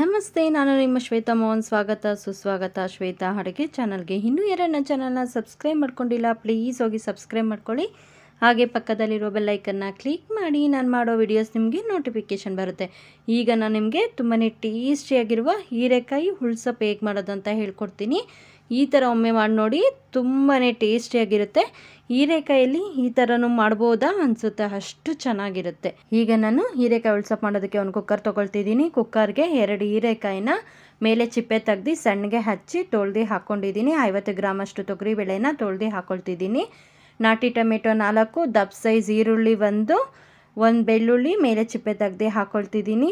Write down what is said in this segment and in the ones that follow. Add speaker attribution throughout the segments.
Speaker 1: ನಮಸ್ತೆ, ನಾನು ನಿಮ್ಮ ಶ್ವೇತಾ ಮೋಹನ್. ಸ್ವಾಗತ, ಸುಸ್ವಾಗತ ಶ್ವೇತಾ. ಅಡುಗೆ ಚಾನಲ್ಗೆ ಇನ್ನೂ ಯಾರು ನನ್ನ ಚಾನಲ್ನ ಸಬ್ಸ್ಕ್ರೈಬ್ ಮಾಡ್ಕೊಂಡಿಲ್ಲ ಪ್ಲೀಸ್ ಹೋಗಿ ಸಬ್ಸ್ಕ್ರೈಬ್ ಮಾಡ್ಕೊಳ್ಳಿ. ಹಾಗೆ ಪಕ್ಕದಲ್ಲಿರೋ ಬೆಲ್ಲೈಕನ್ನ ಕ್ಲಿಕ್ ಮಾಡಿ ನಾನು ಮಾಡೋ ವಿಡಿಯೋಸ್ ನಿಮಗೆ ನೋಟಿಫಿಕೇಶನ್ ಬರುತ್ತೆ. ಈಗ ನಾನು ನಿಮಗೆ ತುಂಬಾ ಟೇಸ್ಟಿಯಾಗಿರುವ ಹೀರೆಕಾಯಿ ಹುಳ್ಸಪ್ ಹೇಗೆ ಮಾಡೋದು ಅಂತ ಹೇಳ್ಕೊಡ್ತೀನಿ. ಈ ಥರ ಒಮ್ಮೆ ಮಾಡಿ ನೋಡಿ ತುಂಬಾ ಟೇಸ್ಟಿಯಾಗಿರುತ್ತೆ ಹೀರೆಕಾಯಲ್ಲಿ ಈ ಥರನೂ ಮಾಡ್ಬೋದಾ ಅನಿಸುತ್ತೆ, ಅಷ್ಟು ಚೆನ್ನಾಗಿರುತ್ತೆ. ಈಗ ನಾನು ಹೀರೆಕಾಯಿ ಉಳ್ಸಪ್ ಮಾಡೋದಕ್ಕೆ ಒಂದು ಕುಕ್ಕರ್ ತೊಗೊಳ್ತಿದ್ದೀನಿ. ಕುಕ್ಕರ್ಗೆ ಎರಡು ಹೀರೆಕಾಯಿನ ಮೇಲೆ ಚಿಪ್ಪೆ ತೆಗ್ದು ಸಣ್ಣಗೆ ಹಚ್ಚಿ ತೊಳ್ದು ಹಾಕ್ಕೊಂಡಿದ್ದೀನಿ ಐವತ್ತು ಗ್ರಾಮಷ್ಟು ತೊಗರಿ ಬೇಳೆನ ತೊಳ್ದು ಹಾಕ್ಕೊಳ್ತಿದ್ದೀನಿ ನಾಟಿ ಟೊಮೆಟೊ ನಾಲ್ಕು, ದಪ್ಪ ಸೈಜ್ ಈರುಳ್ಳಿ ಒಂದು ಒಂದು ಬೆಳ್ಳುಳ್ಳಿ ಮೇಲೆ ಚಿಪ್ಪೆ ತೆಗ್ದು ಹಾಕ್ಕೊಳ್ತಿದ್ದೀನಿ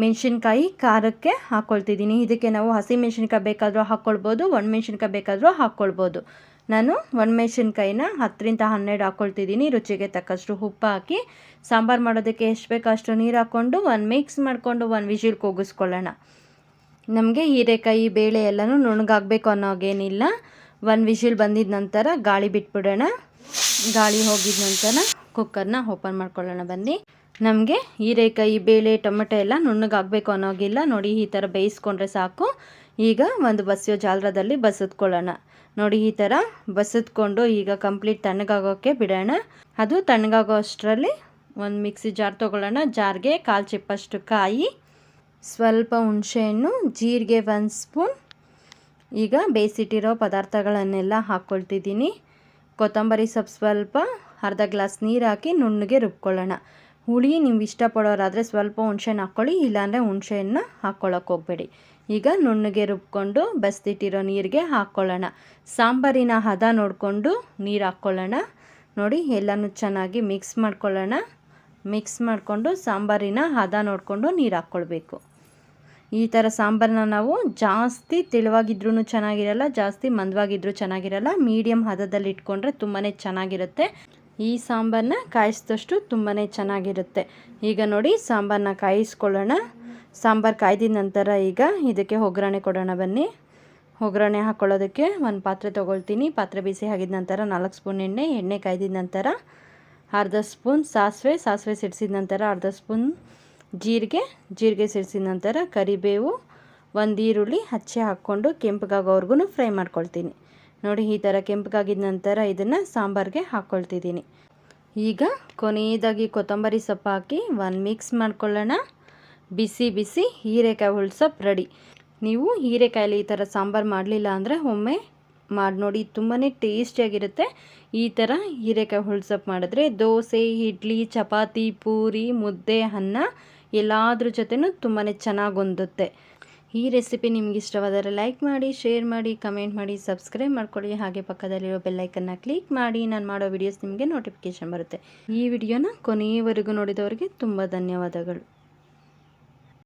Speaker 1: ಮೆಣಸಿನ್ಕಾಯಿ ಖಾರಕ್ಕೆ ಹಾಕ್ಕೊಳ್ತಿದ್ದೀನಿ ಇದಕ್ಕೆ ನಾವು ಹಸಿ ಮೆಣಸಿನ್ಕಾಯಿ ಬೇಕಾದರೂ ಹಾಕ್ಕೊಳ್ಬೋದು ಒಣಮೆಣ್ಸಿನ್ಕಾಯಿ ಬೇಕಾದರೂ ಹಾಕ್ಕೊಳ್ಬೋದು ನಾನು ಒಣಮೆಣ್ಸಿನ್ಕಾಯಿನ ಹತ್ತರಿಂದ ಹನ್ನೆರಡು ಹಾಕ್ಕೊಳ್ತಿದ್ದೀನಿ ರುಚಿಗೆ ತಕ್ಕಷ್ಟು ಉಪ್ಪು ಹಾಕಿ ಸಾಂಬಾರು ಮಾಡೋದಕ್ಕೆ ಎಷ್ಟು ಬೇಕೋ ಅಷ್ಟು ನೀರು ಹಾಕ್ಕೊಂಡು ಒಂದು ಮಿಕ್ಸ್ ಮಾಡಿಕೊಂಡು ಒಂದು ವಿಜಿಲ್ ಕೂಗಿಸ್ಕೊಳ್ಳೋಣ. ನಮಗೆ ಹೀರೆಕಾಯಿ, ಬೇಳೆ ಎಲ್ಲನೂ ನುಣ್ಣಗಾಗಬೇಕು ಅನ್ನೋಗೇನಿಲ್ಲ ಒಂದು ವಿಶಿಲ್ ಬಂದಿದ ನಂತರ ಗಾಳಿ ಬಿಟ್ಬಿಡೋಣ. ಗಾಳಿ ಹೋಗಿದ ನಂತರ ಕುಕ್ಕರ್ನ ಓಪನ್ ಮಾಡ್ಕೊಳ್ಳೋಣ ಬನ್ನಿ. ನಮಗೆ ಹೀರೆಕಾಯಿ, ಬೇಳೆ, ಟೊಮೆಟೊ ಎಲ್ಲ ನುಣ್ಣಗಾಗಬೇಕು ಅನ್ನೋಗಿಲ್ಲ. ನೋಡಿ ಈ ಥರ ಬೇಯಿಸ್ಕೊಂಡ್ರೆ ಸಾಕು. ಈಗ ಒಂದು ಬಸಿಯೋ ಜಾಲರದಲ್ಲಿ ಬಸದ್ಕೊಳ್ಳೋಣ ನೋಡಿ ಈ ಥರ ಬಸದ್ಕೊಂಡು ಈಗ ಕಂಪ್ಲೀಟ್ ತಣ್ಣಗಾಗೋಕ್ಕೆ ಬಿಡೋಣ. ಅದು ತಣ್ಣಗಾಗೋ ಅಷ್ಟರಲ್ಲಿ ಒಂದು ಮಿಕ್ಸಿ ಜಾರ್ ತೊಗೊಳ್ಳೋಣ. ಜಾರ್ಗೆ ಕಾಲು ಚಿಪ್ಪಷ್ಟು ಕಾಯಿ, ಸ್ವಲ್ಪ ಹುಣಸೆಹಣ್ಣು, ಜೀರಿಗೆ ಒಂದು ಸ್ಪೂನ್ ಈಗ ಬೇಯಿಸಿಟ್ಟಿರೋ ಪದಾರ್ಥಗಳನ್ನೆಲ್ಲ ಹಾಕ್ಕೊಳ್ತಿದ್ದೀನಿ. ಕೊತ್ತಂಬರಿ ಸೊಪ್ಪು ಸ್ವಲ್ಪ, ಅರ್ಧ ಗ್ಲಾಸ್ ನೀರು ಹಾಕಿ ನುಣ್ಣಗೆ ರುಬ್ಕೊಳ್ಳೋಣ. ಹುಳಿ ನೀವು ಇಷ್ಟಪಡೋರಾದರೆ ಸ್ವಲ್ಪ ಹುಣ್ಸೆಹಣ್ಣು ಹಾಕ್ಕೊಳ್ಳಿ, ಇಲ್ಲಾಂದರೆ ಹುಣ್ಸೆಹಣ್ಣು ಹಾಕ್ಕೊಳ್ಳೋಕೆ ಹೋಗಬೇಡಿ. ಈಗ ನುಣ್ಣಗೆ ರುಬ್ಕೊಂಡು ಬಸ್ದಿಟ್ಟಿರೋ ನೀರಿಗೆ ಹಾಕ್ಕೊಳ್ಳೋಣ. ಸಾಂಬಾರಿನ ಹದ ನೋಡಿಕೊಂಡು ನೀರು ಹಾಕ್ಕೊಳ್ಳೋಣ. ನೋಡಿ, ಎಲ್ಲನೂ ಚೆನ್ನಾಗಿ ಮಿಕ್ಸ್ ಮಾಡ್ಕೊಳ್ಳೋಣ. ಮಿಕ್ಸ್ ಮಾಡಿಕೊಂಡು ಸಾಂಬಾರಿನ ಹದ ನೋಡಿಕೊಂಡು ನೀರು ಹಾಕ್ಕೊಳ್ಬೇಕು. ಈ ಥರ ಸಾಂಬಾರನ್ನ ನಾವು ಜಾಸ್ತಿ ತೆಳುವಾಗಿದ್ರೂ ಚೆನ್ನಾಗಿರಲ್ಲ, ಜಾಸ್ತಿ ಮಂದವಾಗಿದ್ರೂ ಚೆನ್ನಾಗಿರಲ್ಲ. ಮೀಡಿಯಮ್ ಹದದಲ್ಲಿ ಇಟ್ಕೊಂಡ್ರೆ ತುಂಬಾ ಚೆನ್ನಾಗಿರುತ್ತೆ. ಈ ಸಾಂಬಾರನ್ನ ಕಾಯಿಸಿದಷ್ಟು ತುಂಬಾ ಚೆನ್ನಾಗಿರುತ್ತೆ. ಈಗ ನೋಡಿ ಸಾಂಬಾರನ್ನ ಕಾಯಿಸ್ಕೊಳ್ಳೋಣ. ಸಾಂಬಾರು ಕಾಯ್ದಿದ ನಂತರ ಈಗ ಇದಕ್ಕೆ ಒಗ್ಗರಣೆ ಕೊಡೋಣ ಬನ್ನಿ. ಒಗ್ಗರಣೆ ಹಾಕ್ಕೊಳ್ಳೋದಕ್ಕೆ ಒಂದು ಪಾತ್ರೆ ತೊಗೊಳ್ತೀನಿ. ಪಾತ್ರೆ ಬಿಸಿ ಆಗಿದ ನಂತರ ನಾಲ್ಕು ಸ್ಪೂನ್ ಎಣ್ಣೆ ಎಣ್ಣೆ ಕಾಯ್ದಿದ ನಂತರ ಅರ್ಧ ಸ್ಪೂನ್ ಸಾಸಿವೆ ಸಾಸಿವೆ ಸಿಡಿಸಿದ ನಂತರ ಅರ್ಧ ಸ್ಪೂನ್ ಜೀರಿಗೆ ಜೀರಿಗೆ ಸೇರಿಸಿದ ನಂತರ ಕರಿಬೇವು, ಒಂದು ಈರುಳ್ಳಿ ಹಚ್ಚಿ ಹಾಕ್ಕೊಂಡು ಕೆಂಪಗಾಗೋವರೆಗೂ ಫ್ರೈ ಮಾಡ್ಕೊಳ್ತೀನಿ. ನೋಡಿ, ಈ ಥರ ಕೆಂಪಗಾಗಿದ ನಂತರ ಇದನ್ನು ಸಾಂಬಾರಿಗೆ ಹಾಕ್ಕೊಳ್ತಿದ್ದೀನಿ ಈಗ ಕೊನೆಯದಾಗಿ ಕೊತ್ತಂಬರಿ ಸೊಪ್ಪು ಹಾಕಿ ಒಂದು ಮಿಕ್ಸ್ ಮಾಡ್ಕೊಳ್ಳೋಣ. ಬಿಸಿ ಬಿಸಿ ಹೀರೆಕಾಯಿ ಹುಳ್ಸೊಪ್ಪು ರೆಡಿ ನೀವು ಹೀರೆಕಾಯಲ್ಲಿ ಈ ಥರ ಸಾಂಬಾರು ಮಾಡಲಿಲ್ಲ ಅಂದರೆ ಒಮ್ಮೆ ಮಾಡಿ ನೋಡಿ ತುಂಬಾ ಟೇಸ್ಟಿಯಾಗಿರುತ್ತೆ ಈ ಥರ ಹೀರೆಕಾಯಿ ಹುಳ್ಸೊಪ್ಪು ಮಾಡಿದ್ರೆ ದೋಸೆ, ಇಡ್ಲಿ, ಚಪಾತಿ, ಪೂರಿ, ಮುದ್ದೆ, ಅನ್ನ ಎಲ್ಲಾದ್ರ ಜೊತೆನೂ ತುಂಬಾ ಚೆನ್ನಾಗಿ ಹೊಂದುತ್ತೆ ಈ ರೆಸಿಪಿ ನಿಮ್ಗೆ ಇಷ್ಟವಾದರೆ ಲೈಕ್ ಮಾಡಿ, ಶೇರ್ ಮಾಡಿ, ಕಮೆಂಟ್ ಮಾಡಿ, ಸಬ್ಸ್ಕ್ರೈಬ್ ಮಾಡ್ಕೊಳ್ಳಿ. ಹಾಗೆ ಪಕ್ಕದಲ್ಲಿರೋ ಬೆಲ್ಲೈಕನ್ನ ಕ್ಲಿಕ್ ಮಾಡಿ, ನಾನು ಮಾಡೋ ವಿಡಿಯೋಸ್ ನಿಮಗೆ ನೋಟಿಫಿಕೇಷನ್ ಬರುತ್ತೆ. ಈ ವಿಡಿಯೋನ ಕೊನೆಯವರೆಗೂ ನೋಡಿದವರಿಗೆ ತುಂಬ ಧನ್ಯವಾದಗಳು.